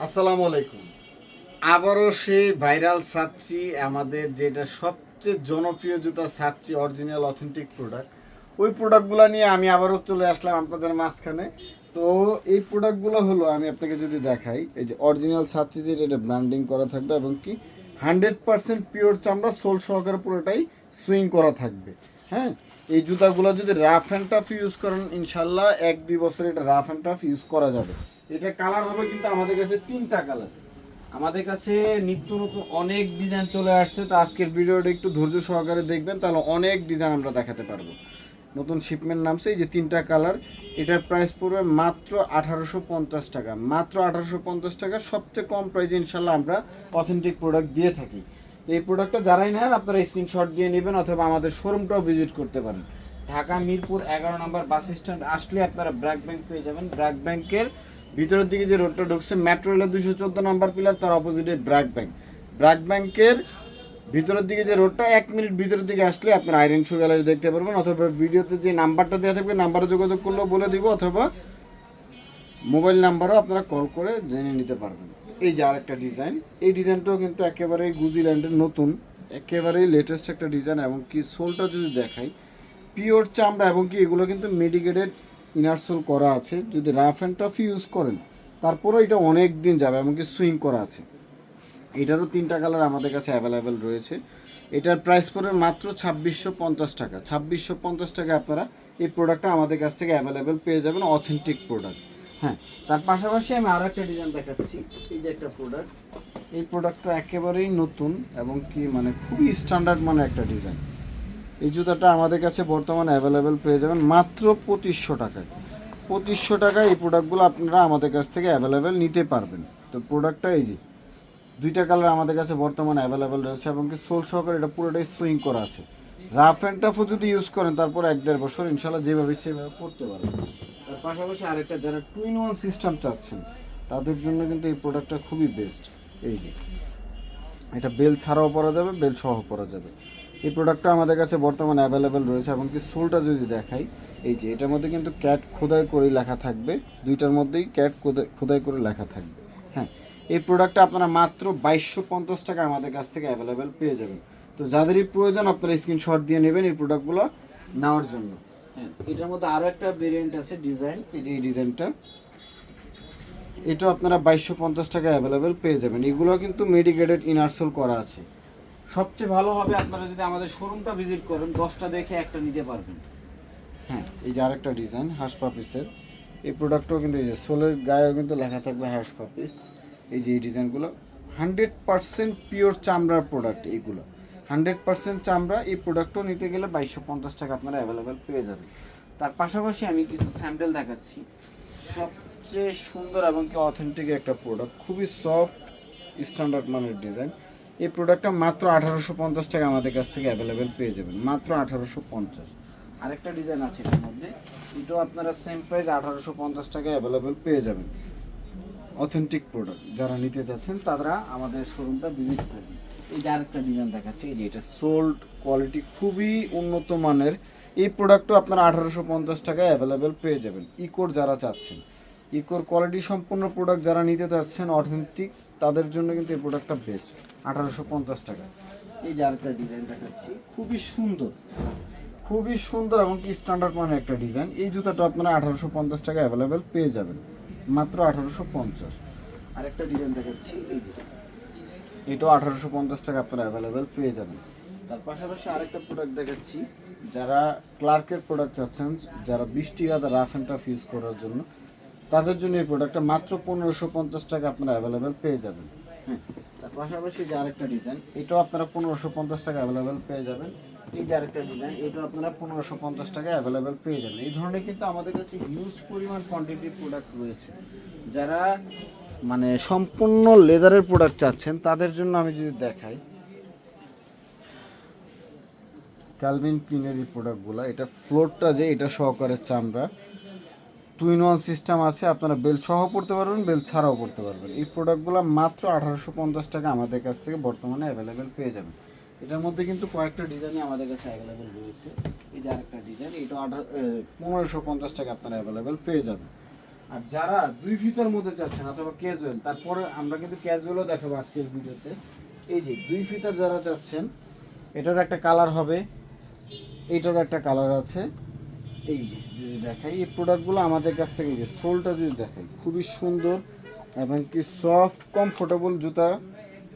আসসালামু আলাইকুম। আবারও সেই ভাইরাল সাচ্চি, আমাদের যেটা সবচেয়ে জনপ্রিয় জুতা সাচ্চি অরিজিনাল অথেন্টিক প্রোডাক্ট ওই প্রোডাক্টগুলো নিয়ে আমি আবারও চলে আসলাম আপনাদের মাঝখানে। তো এই প্রোডাক্টগুলো হলো, আমি আপনাকে যদি দেখাই, এই যে অরিজিনাল সাচ্চি যেটা, এটা ব্র্যান্ডিং করা থাকবে এবং কি হান্ড্রেড পার্সেন্ট পিওর চামড়া, সোল সহকারে পুরোটাই সুইং করা থাকবে। হ্যাঁ এই জুতাগুলো যদি রাফ অ্যান্ড টাফ ইউজ করেন, ইনশাল্লাহ এক দুই বছর এটা রাফ অ্যান্ড টাফ ইউজ করা যাবে। এটা কালার হবে কিন্তু আমাদের কাছে তিনটা কালার আমাদের কাছে নিত্য নতুন অনেক ডিজাইন চলে আসছে, তো আজকের ভিডিওটা একটু ধৈর্য সহকারে দেখবেন, তাহলে অনেক ডিজাইন আমরা দেখাতে পারব। নতুন শিপমেন্ট নামছে এই যে তিনটা কালার এটার প্রাইস পড়বে মাত্র আঠারোশো পঞ্চাশ টাকা। মাত্র আঠারোশো পঞ্চাশ টাকা, সবচেয়ে কম প্রাইসে ইনশাল্লাহ আমরা অথেন্টিক প্রোডাক্ট দিয়ে থাকি। এই প্রোডাক্টটা যারাই নেন, আপনারা স্ক্রিনশট দিয়ে নেবেন অথবা আমাদের শোরুমটাও ভিজিট করতে পারেন। ঢাকা, মিরপুর, এগারো নম্বর বাস স্ট্যান্ড আসলে আপনারা ব্র্যাক ব্যাংক পেয়ে যাবেন। ব্র্যাক ব্যাংকের ভিতরের দিকে যে রোডটা ঢুকছে মেট্রো রেলের দুশো চোদ্দ নম্বর পিলার তার অপোজিটে ব্র্যাক ব্যাংক ব্র্যাক ব্যাংকের ভিতরের দিকে যে রোডটা, এক মিনিট ভিতরের দিকে আসলে আপনার আয়রন শু গ্যালারি দেখতে পারবেন, অথবা ভিডিওতে যে নাম্বারটা দেওয়া থাকবে, নাম্বারে যোগাযোগ করলেও বলে দিব, অথবা মোবাইল নাম্বারও আপনারা কল করে জেনে নিতে পারবেন। এই যে আরেকটা ডিজাইন এই ডিজাইনটাও কিন্তু একেবারেই গুজিল্যান্ডের নতুন, একেবারেই লেটেস্ট একটা ডিজাইন এবং কি সোলটা যদি দেখাই পিওর চামড়া, এবং কি এগুলো কিন্তু মেডিকেটেড ইনার সোল করা আছে, যদি রাফ অ্যান্ড টাফ ইউজ করেন, তারপরেও এটা অনেক দিন যাবে, এমনকি সুইং করা আছে। এটারও তিনটা কালার আমাদের কাছে অ্যাভেলেবেল রয়েছে। এটার প্রাইস পড়বে মাত্র ছাব্বিশশো পঞ্চাশ টাকা। ছাব্বিশশো পঞ্চাশ টাকা আপনারা এই প্রোডাক্টটা আমাদের কাছ থেকে অ্যাভেলেবেল পেয়ে যাবেন, অথেন্টিক প্রোডাক্ট। হ্যাঁ তার পাশাপাশি আমি আরও একটা ডিজাইন দেখাচ্ছি, এই যে একটা প্রোডাক্ট। এই প্রোডাক্টটা একেবারেই নতুন এবং কি মানে খুবই স্ট্যান্ডার্ড মানে একটা ডিজাইন এই জুতাটা আমাদের কাছে বর্তমানে অ্যাভেলেবেল পেয়ে যাবেন মাত্র পঁচিশশো টাকায়। পঁচিশশো টাকায় এই প্রোডাক্টগুলো আপনারা আমাদের কাছ থেকে অ্যাভেলেবেল নিতে পারবেন। তো প্রোডাক্টটা এই যে, দুইটা কালার আমাদের কাছে বর্তমানে অ্যাভেলেবেল রয়েছে এবং কি সোল সহকারে এটা পুরোটাই সুইং করা আছে। রাফ অ্যান্ড টাফও যদি ইউজ করেন, তারপর এক দেড় বছর ইনশাল্লাহ যেভাবে সেভাবে পড়তে পারবেন। তার পাশাপাশি আরেকটা যারা টু ইন ওয়ান সিস্টেম চাচ্ছেন, তাদের জন্য কিন্তু এই প্রোডাক্টটা খুবই বেস্ট এই যে, এটা বেল ছাড়াও পরা যাবে বেল সহ পরা যাবে। এই প্রোডাক্টটা আমাদের কাছে বর্তমানে অ্যাভেলেবেল রয়েছে এবং কি সোলটা যদি দেখাই, এই যে এটার মধ্যে কিন্তু ক্যাট খোদাই করে লেখা থাকবে, দুইটার মধ্যেই ক্যাট খোদাই করে লেখা থাকবে হ্যাঁ। এই প্রোডাক্টটা আপনারা মাত্র বাইশশো পঞ্চাশ টাকা আমাদের কাছ থেকে অ্যাভেলেবেল পেয়ে যাবেন। তো যাদেরই প্রয়োজন, আপনারা স্ক্রিনশট দিয়ে নেবেন এই প্রোডাক্টগুলো নেওয়ার জন্য। হ্যাঁ এটার মধ্যে আরও একটা ভেরিয়েন্ট আছে ডিজাইন এই ডিজাইনটা এটা আপনারা বাইশশো পঞ্চাশ টাকা অ্যাভেলেবেল পেয়ে যাবেন। এগুলো কিন্তু মেডিকেটেড ইনারসোল করা আছে। সবচেয়ে ভালো হবে আপনারা যদি আমাদের শোরুমটা ভিজিট করেন, দশটা দেখে একটা নিতে পারবেন। হ্যাঁ এই যে আরেকটা ডিজাইন হাঁস পাপিসের এই প্রোডাক্টটাও কিন্তু এই যে সোলের গায়েও কিন্তু লেখা থাকবে হাঁস পাপিস এই যে এই ডিজাইনগুলো হান্ড্রেড পার্সেন্ট পিওর চামড়ার প্রোডাক্ট এইগুলো। হান্ড্রেড পার্সেন্ট চামড়া, এই প্রোডাক্টও নিতে গেলে বাইশশো পঞ্চাশ টাকা আপনারা অ্যাভেলেবেল পেয়ে যাবেন। তার পাশাপাশি আমি কিছু স্যান্ডেল দেখাচ্ছি। সবচেয়ে সুন্দর এবং কি অথেন্টিক একটা প্রোডাক্ট খুবই সফট স্ট্যান্ডার্ড মানের ডিজাইন এই প্রোডাক্টটা মাত্র আঠারোশো পঞ্চাশ টাকা আমাদের কাছ থেকে অ্যাভেলেবেল পেয়ে যাবেন। মাত্র আঠারোশো পঞ্চাশ। আরেকটা ডিজাইন আছে এটার মধ্যে। এটাও আপনারা সেম প্রাইস আঠারোশো পঞ্চাশ টাকায় অ্যাভেলেবেল পেয়ে যাবেন। অথেন্টিক প্রোডাক্ট যারা নিতে চাচ্ছেন, তারা আমাদের শোরুমটা ভিজিট করবেন এই যে আরেকটা ডিজাইন দেখাচ্ছি, এই যে এটা সোল্ড কোয়ালিটি খুবই উন্নত মানের। এই প্রোডাক্টও আপনারা আঠারোশো পঞ্চাশ টাকায় অ্যাভেলেবেল পেয়ে যাবেন। ইকোর যারা চাচ্ছেন ইকোর কোয়ালিটি সম্পূর্ণ প্রোডাক্ট যারা নিতে চাচ্ছেন অথেন্টিক তাদের জন্য কিন্তু এই প্রোডাক্টটা বেস্ট আঠারোশো পঞ্চাশ টাকা। এই যে আরেকটা ডিজাইন দেখাচ্ছি খুবই সুন্দর। খুবই সুন্দর এবং কি স্ট্যান্ডার্ড মানের একটা ডিজাইন এই জুতাটা আপনারা আঠারোশো পঞ্চাশ টাকা অ্যাভেলেবেল পেয়ে যাবেন। মাত্র আঠারোশো পঞ্চাশ। আরেকটা ডিজাইন দেখাচ্ছি এই এটাও আঠারোশো পঞ্চাশ টাকা আপনারা অ্যাভেলেবেল পেয়ে যাবেন। তার পাশাপাশি আরেকটা প্রোডাক্ট দেখাচ্ছি। যারা ক্লার্কের প্রোডাক্ট চাচ্ছেন যারা বৃষ্টি গাদা রাফ অ্যান্ড টাফ ইউজ করার জন্য তাদের জন্য এই প্রোডাক্টটা মাত্র পনেরোশো পঞ্চাশ টাকা আপনারা অ্যাভেলেবেল পেয়ে যাবেন। হ্যাঁ তার পাশাপাশি যে আরেকটা ডিজাইন এটাও আপনারা পনেরোশো পঞ্চাশ টাকা অ্যাভেলেবেল পেয়ে যাবেন। এই যে আরেকটা ডিজাইন এটাও আপনারা পনেরোশো পঞ্চাশ টাকা অ্যাভেলেবেল পেয়ে যাবেন। এই ধরনের কিন্তু আমাদের কাছে হিউজ পরিমাণ কোয়ান্টিটির প্রোডাক্ট রয়েছে। যারা মানে সম্পূর্ণ লেদারের প্রোডাক্ট চাচ্ছেন, তাদের জন্য আমি যদি দেখাই ক্যালভিন ক্লিনের এই প্রোডাক্টগুলো এটা ফ্লোরটা যে এটা সহকারে চামড়া টু ইন ওয়ান সিস্টেম আছে, আপনারা বেল সহ পড়তে পারবেন, বেল ছাড়াও পড়তে পারবেন। এই প্রোডাক্টগুলো মাত্র আঠারোশো পঞ্চাশ টাকা আমাদের কাছ থেকে বর্তমানে অ্যাভেলেবেল পেয়ে যাবেন। এটার মধ্যে কিন্তু কয়েকটা ডিজাইনই আমাদের কাছে অ্যাভেলেবেল রয়েছে। এই যে আরেকটা ডিজাইন এটা আঠারো পনেরোশো পঞ্চাশ টাকা আপনারা অ্যাভেলেবেল পেয়ে যাবেন। আর যারা দুই ফিতার মধ্যে চাচ্ছেন অথবা ক্যাজুয়াল তারপরে আমরা কিন্তু ক্যাজুয়ালও দেখাবো আজকের ভিডিওতে। এই যে দুই ফিতার যারা চাচ্ছেন, এটার একটা কালার হবে, এইটারও একটা কালার আছে। এই যে, যদি দেখাই, এই প্রোডাক্টগুলো আমাদের কাছ থেকে যে সোলটা যদি দেখাই, খুবই সুন্দর এবং কি সফট কমফোর্টেবল জুতা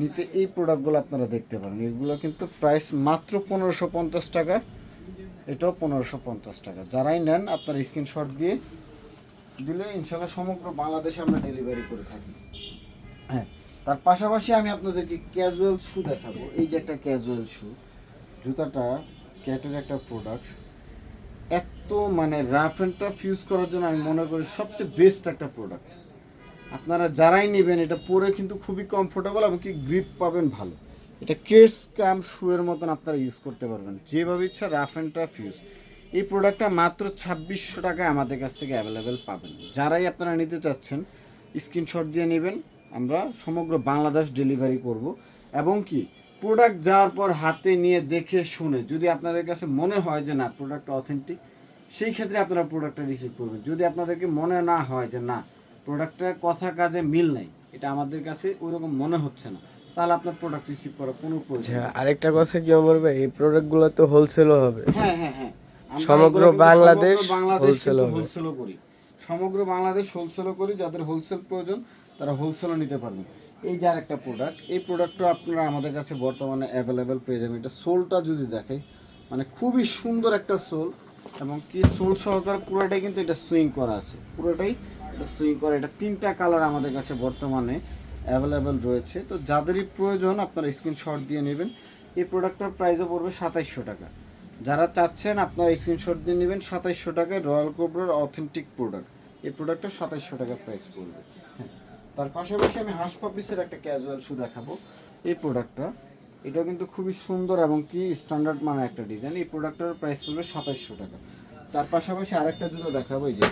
নিতে এই প্রোডাক্টগুলো আপনারা দেখতে পারেন। এগুলো কিন্তু প্রাইস মাত্র পনেরোশো পঞ্চাশ টাকা, এটাও পনেরোশো পঞ্চাশ টাকা। যারাই নেন, আপনার স্ক্রিনশট দিয়ে দিলে ইনশাল্লাহ সমগ্র বাংলাদেশে আমরা ডেলিভারি করে থাকি। হ্যাঁ তার পাশাপাশি আমি আপনাদেরকে ক্যাজুয়াল শু দেখাবো। এই যে একটা ক্যাজুয়াল শু জুতাটা ক্যাটের একটা প্রোডাক্ট এত মানে রাফ অ্যান্ড টাফ ইউজ করার জন্য আমি মনে করি সবচেয়ে বেস্ট একটা প্রোডাক্ট আপনারা যারাই নেবেন, এটা পরে কিন্তু খুবই কমফোর্টেবল এবং কি গ্রিপ পাবেন ভালো। এটা কেটস কাম শুয়ের মতন আপনারা ইউজ করতে পারবেন। যেভাবে ইচ্ছা রাফ অ্যান্ড টাফ ইউজ এই প্রোডাক্টটা মাত্র ছাব্বিশশো টাকায় আমাদের কাছ থেকে অ্যাভেলেবেল পাবেন। যারাই আপনারা নিতে চাচ্ছেন স্ক্রিনশট দিয়ে নেবেন। আমরা সমগ্র বাংলাদেশ ডেলিভারি করব। এবং কি প্রোডাক্ট যাওয়ার পর হাতে নিয়ে দেখে শুনে যদি আপনাদের কাছে মনে হয় যে না প্রোডাক্টটা অথেন্টিক সেই ক্ষেত্রে আপনারা প্রোডাক্টটা রিসিভ করবেন। যদি আপনাদেরকে মনে না হয় যে না প্রোডাক্টের কথা কাজে মিল নেই এটা আমাদের কাছে ওইরকম মনে হচ্ছে না তাহলে আপনার প্রোডাক্ট রিসিভ করার কোনো প্রয়োজন আচ্ছা আরেকটা কথা কি অমর ভাই এই প্রোডাক্টগুলো তো হোলসেলও হবে। হ্যাঁ হ্যাঁ হ্যাঁ। আমরা সমগ্র বাংলাদেশ হবে। wholesale-ও করি। সমগ্র বাংলাদেশ হোলসেলও করি যাদের হোলসেল প্রয়োজন তারা হোলসেলও নিতে পারবেন। এই যে একটা প্রোডাক্ট এই প্রোডাক্টটা আপনারা আমাদের কাছে বর্তমানে অ্যাভেলেবেল পেয়ে যাবেন। এটা সোলটা যদি দেখে মানে খুবই সুন্দর একটা সোল এবং কি সোল সহকারে পুরোটাই কিন্তু এটা সুইং করা আছে। পুরোটাই এটা সুইং করা, এটা তিনটা কালার আমাদের কাছে বর্তমানে অ্যাভেলেবেল রয়েছে। তো যাদেরই প্রয়োজন আপনারা স্ক্রিনশট দিয়ে নেবেন। এই প্রোডাক্টটার প্রাইসও পড়বে সাতাইশশো টাকা। যারা চাচ্ছেন আপনারা স্ক্রিনশট দিয়ে নেবেন সাতাইশশো টাকায় রয়্যাল কোবরার অথেন্টিক প্রোডাক্ট এই প্রোডাক্টটা সাতাইশশো টাকা প্রাইস পড়বে। হ্যাঁ তার পাশাপাশি আমি হাঁস পাপিসের একটা ক্যাজুয়াল শু দেখাবো। এই প্রোডাক্টটা এটা কিন্তু খুবই সুন্দর এবং কি স্ট্যান্ডার্ড মানের একটা ডিজাইন এই প্রোডাক্টটার প্রাইস পড়বে সাতাইশশো টাকা। তার পাশাপাশি আরেকটা জুতো দেখাবো, এই যে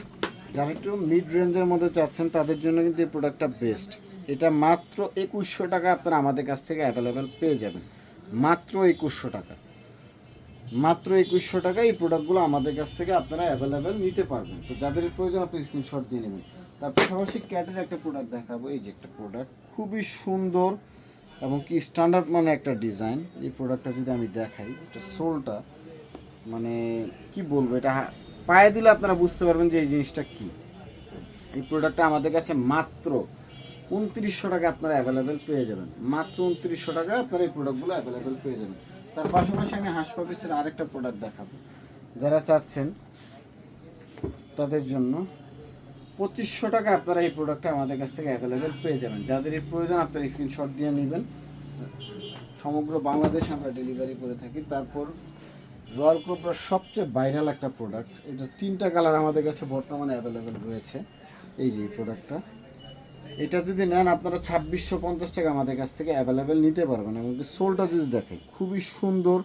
যারা একটু মিড রেঞ্জের মধ্যে চাচ্ছেন, তাদের জন্য কিন্তু এই প্রোডাক্টটা বেস্ট এটা মাত্র একুশশো টাকা আপনারা আমাদের কাছ থেকে অ্যাভেলেবেল পেয়ে যাবেন। মাত্র একুশশো টাকা। মাত্র একুশশো টাকা এই প্রোডাক্টগুলো আমাদের কাছ থেকে আপনারা অ্যাভেলেবেল নিতে পারবেন। তো যাদের প্রয়োজন আপনি স্ক্রিনশট দিয়ে নেবেন। তার পাশাপাশি ক্যাটের একটা প্রোডাক্ট দেখাবো। এই যে একটা প্রোডাক্ট খুবই সুন্দর এবং কি স্ট্যান্ডার্ড মানে একটা ডিজাইন এই প্রোডাক্টটা যদি আমি দেখাই, এটা সোলটা মানে কি বলব, এটা পায়ে দিলে আপনারা বুঝতে পারবেন যে এই জিনিসটা কি। এই প্রোডাক্টটা আমাদের কাছে মাত্র উনত্রিশশো টাকা আপনারা অ্যাভেলেবেল পেয়ে যাবেন। মাত্র উনত্রিশশো টাকা আপনারা এই প্রোডাক্টগুলো অ্যাভেলেবেল পেয়ে যাবেন। তার পাশাপাশি আমি হাসপাতালের আরেকটা প্রোডাক্ট দেখাবো। যারা চাচ্ছেন তাদের জন্য পঁচিশশো টাকা আপনারা এই প্রোডাক্টটা আমাদের কাছ থেকে অ্যাভেলেবেল পেয়ে যাবেন। যাদের এই প্রয়োজন, আপনারা স্ক্রিনশট দিয়ে নেবেন। সমগ্র বাংলাদেশ আমরা ডেলিভারি করে থাকি। তারপর রয়্যাল ক্রোপরার সবচেয়ে ভাইরাল একটা প্রোডাক্ট এটা তিনটা কালার আমাদের কাছে বর্তমানে অ্যাভেলেবেল রয়েছে। এই যে প্রোডাক্টটা এটা যদি নেন, আপনারা ছাব্বিশশো পঞ্চাশ টাকা আমাদের কাছ থেকে অ্যাভেলেবেল নিতে পারবেন। এবং সোলটা যদি দেখে খুবই সুন্দর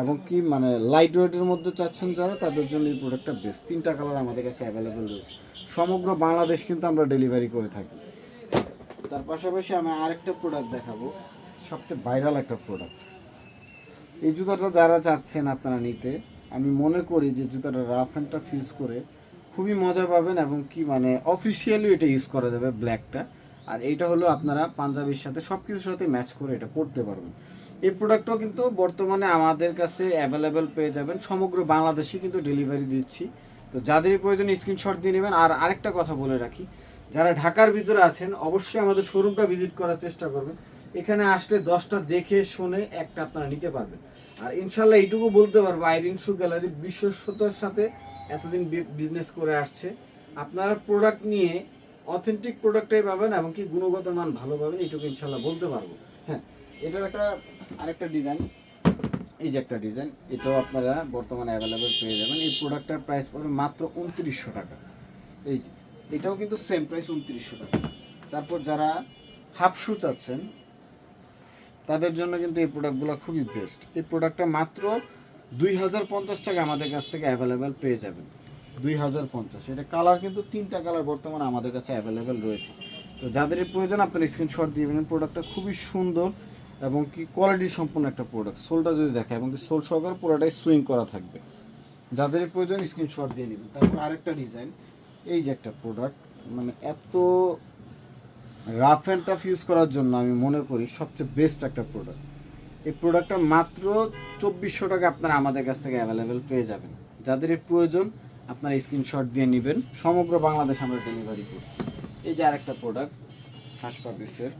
এবং কি মানে লাইট ওয়েটের মধ্যে চাচ্ছেন যারা, তাদের জন্য এই প্রোডাক্টটা বেস্ট তিনটা কালার আমাদের কাছে অ্যাভেলেবেল রয়েছে। সমগ্র বাংলাদেশ কিন্তু আমরা ডেলিভারি করে থাকি। তার পাশাপাশি আমি আরেকটা প্রোডাক্ট দেখাবো। সবচেয়ে ভাইরাল একটা প্রোডাক্ট এই জুতাটা যারা চাচ্ছেন আপনারা নিতে, আমি মনে করি যে জুতাটা রাফ অ্যান্ড টাফ ইউজ করে খুবই মজা পাবেন এবং কি মানে অফিসিয়ালি এটা ইউজ করা যাবে ব্ল্যাকটা আর এইটা হলো আপনারা পাঞ্জাবির সাথে সব কিছুর সাথে ম্যাচ করে এটা পরতে পারবেন। এই প্রোডাক্টও কিন্তু বর্তমানে আমাদের কাছে অ্যাভেলেবেল পেয়ে যাবেন। সমগ্র বাংলাদেশে কিন্তু ডেলিভারি দিচ্ছি। তো যাদের প্রয়োজন স্ক্রিনশট দিয়ে নেবেন। আর আরেকটা কথা বলে রাখি, যারা ঢাকার ভিতরে আছেন, অবশ্যই আমাদের শোরুমটা ভিজিট করার চেষ্টা করবেন। এখানে আসলে দশটা দেখে শুনে একটা আপনারা নিতে পারবেন। আর ইনশাল্লাহ এইটুকু বলতে পারব, আইরিন শু গ্যালারি বিশ্বস্ততার সাথে এতদিন বিজনেস করে আসছে। আপনারা প্রোডাক্ট নিয়ে অথেন্টিক প্রোডাক্টটাই পাবেন এবং কি গুণগত মান ভালো পাবেন, এইটুকু ইনশাল্লাহ বলতে পারব। হ্যাঁ এটার একটা আরেকটা ডিজাইন এই যে একটা ডিজাইন এটাও আপনারা বর্তমানে অ্যাভেলেবেল পেয়ে যাবেন। এই প্রোডাক্টটার প্রাইস পড়বে মাত্র উনত্রিশশো টাকা। এই যে, এটাও কিন্তু সেম প্রাইস উনত্রিশশো টাকা। তারপর যারা হাফ শু চাচ্ছেন, তাদের জন্য কিন্তু এই প্রোডাক্টগুলো খুবই বেস্ট এই প্রোডাক্টটা মাত্র দুই হাজার পঞ্চাশ টাকা আমাদের কাছ থেকে অ্যাভেলেবেল পেয়ে যাবেন। দুই হাজার পঞ্চাশ। এটা কালার কিন্তু তিনটা কালার বর্তমানে আমাদের কাছে অ্যাভেলেবেল রয়েছে। তো যাদের প্রয়োজন, আপনার স্ক্রিনশট দিবেন প্রোডাক্টটা খুবই সুন্দর। এবং কি কোয়ালিটি সম্পন্ন একটা প্রোডাক্ট সোলটা যদি দেখে এবং কি সোল সহকারে পুরোটাই সুইং করা থাকবে। যাদের প্রয়োজন স্ক্রিনশট দিয়ে নেবেন। তারপর আরেকটা ডিজাইন এই যে একটা প্রোডাক্ট মানে এত রাফ অ্যান্ড টাফ ইউজ করার জন্য আমি মনে করি সবচেয়ে বেস্ট একটা প্রোডাক্ট এই প্রোডাক্টটা মাত্র চব্বিশশো টাকা আপনারা আমাদের কাছ থেকে অ্যাভেলেবেল পেয়ে যাবেন। যাদের প্রয়োজন, আপনারা স্ক্রিনশট দিয়ে নেবেন। সমগ্র বাংলাদেশ আমরা ডেলিভারি করছি। এই যে আরেকটা প্রোডাক্ট হাসপাবিসের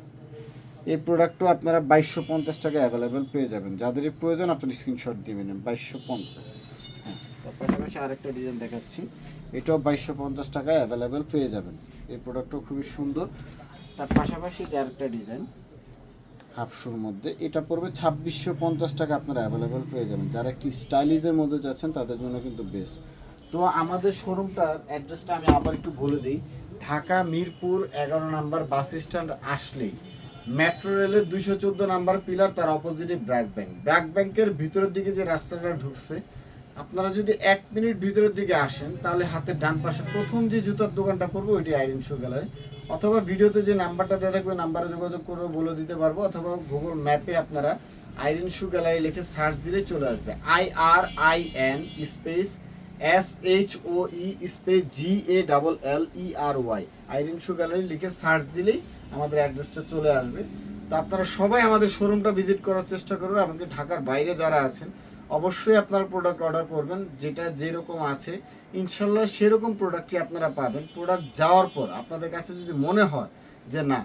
এই প্রোডাক্টও আপনারা বাইশশো পঞ্চাশ টাকা অ্যাভেলেবেল পেয়ে যাবেন। যাদের প্রয়োজন, আপনারা স্ক্রিনশট দিবেন বাইশশো পঞ্চাশ। হ্যাঁ তার পাশাপাশি আরেকটা ডিজাইন দেখাচ্ছি। এটাও বাইশশো পঞ্চাশ টাকায় অ্যাভেলেবেল পেয়ে যাবেন। এই প্রোডাক্টও খুবই সুন্দর। তার পাশাপাশি যে আরেকটা ডিজাইন হাফশোর মধ্যে। এটা পড়বে ছাব্বিশশো পঞ্চাশ টাকা আপনারা অ্যাভেলেবেল পেয়ে যাবেন। যারা একটু স্টাইলিজের মধ্যে যাচ্ছেন, তাদের জন্য কিন্তু বেস্ট তো আমাদের শোরুমটার অ্যাড্রেসটা আমি আবার একটু বলে দিই। ঢাকা, মিরপুর, এগারো নাম্বার বাস স্ট্যান্ড আসলেই মেট্রো রেলের দুইশো চোদ্দ নাম্বার পিলার, তার অপোজিটে ব্র্যাক ব্যাংক। ব্র্যাক ব্যাংকের ভিতরের দিকে যে রাস্তাটা ঢুকছে, আপনারা যদি এক মিনিট ভিতরের দিকে আসেন, তাহলে হাতের ডান পাশে প্রথম যে জুতার দোকানটা পড়বে, ওইটি আইরিন শু গ্যালারি। অথবা ভিডিওতে যে নাম্বারটা দেওয়া থাকবে, নাম্বারে যোগাযোগ করব বলে দিতে পারব, অথবা গুগল ম্যাপে আপনারা আইরিন শু গ্যালারি লিখে সার্চ দিলে চলে আসবে। I R I N space S H O E space G A double L E R Y Irene shoe gallery লিখে সার্চ দিলেই আমাদের অ্যাড্রেসটা চলে আসবে। তো আপনারা সবাই আমাদের শোরুমটা ভিজিট করার চেষ্টা করবেন এমনকি ঢাকার বাইরে যারা আছেন, অবশ্যই আপনারা প্রোডাক্ট অর্ডার করবেন, যেটা যেরকম আছে। ইনশাল্লাহ সেরকম প্রোডাক্টই আপনারা পাবেন। প্রোডাক্ট যাওয়ার পর আপনাদের কাছে যদি মনে হয় যে না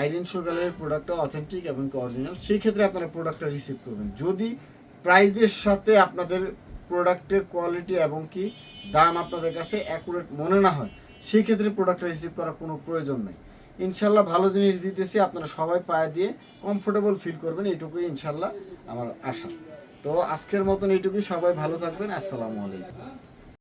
আইরিন শো গ্যালারির প্রোডাক্টটা অথেন্টিক এবং অরিজিনাল সেই ক্ষেত্রে আপনারা প্রোডাক্টটা রিসিভ করবেন। যদি প্রাইজের সাথে আপনাদের প্রোডাক্টের কোয়ালিটি এবং কি দাম আপনাদের কাছে অ্যাকুরেট মনে না হয় সেই ক্ষেত্রে প্রোডাক্টটা রিসিভ করার কোনো প্রয়োজন নেই। ইনশাল্লাহ ভালো জিনিস দিতেছি, আপনারা সবাই পায়ে দিয়ে কমফোর্টেবল ফিল করবেন, এইটুকুই ইনশাল্লাহ আমার আশা। তো আজকের মতন এইটুকুই, সবাই ভালো থাকবেন, আসসালামু আলাইকুম।